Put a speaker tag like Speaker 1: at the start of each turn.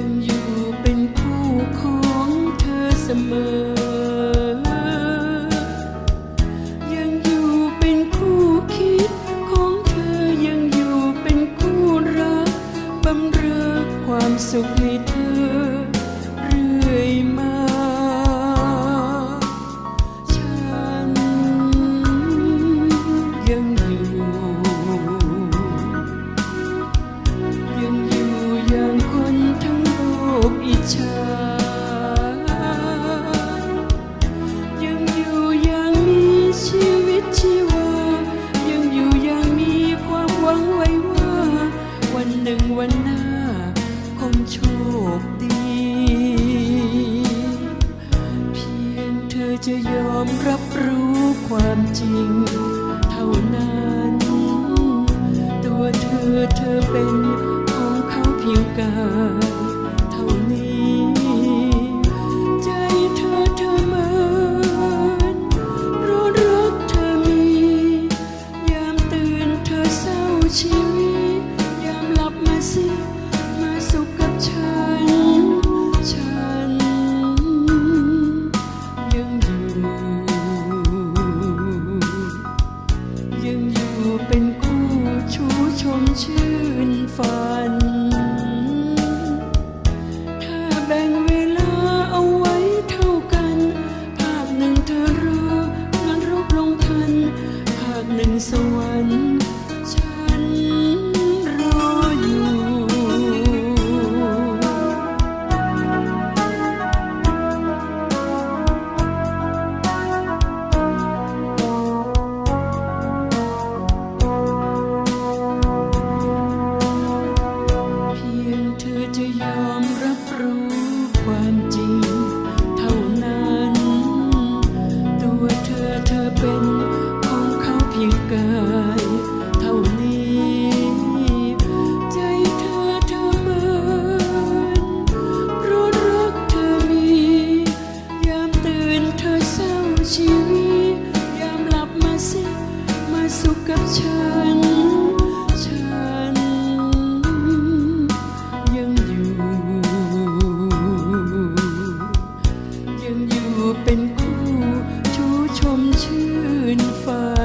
Speaker 1: ยังอยู่เป็นผู้ของเธอเสมอ ยังอยู่เป็นคู่คิดของเธอยังอยู่เป็นคู่รักบำเรอความสุขให้เธอเรื่อยมา 静。 หนึ่งสวรรค์ สุขกับฉัน ฉันยังอยู่ ยังอยู่เป็นคู่ชูชมชื่นฟ้า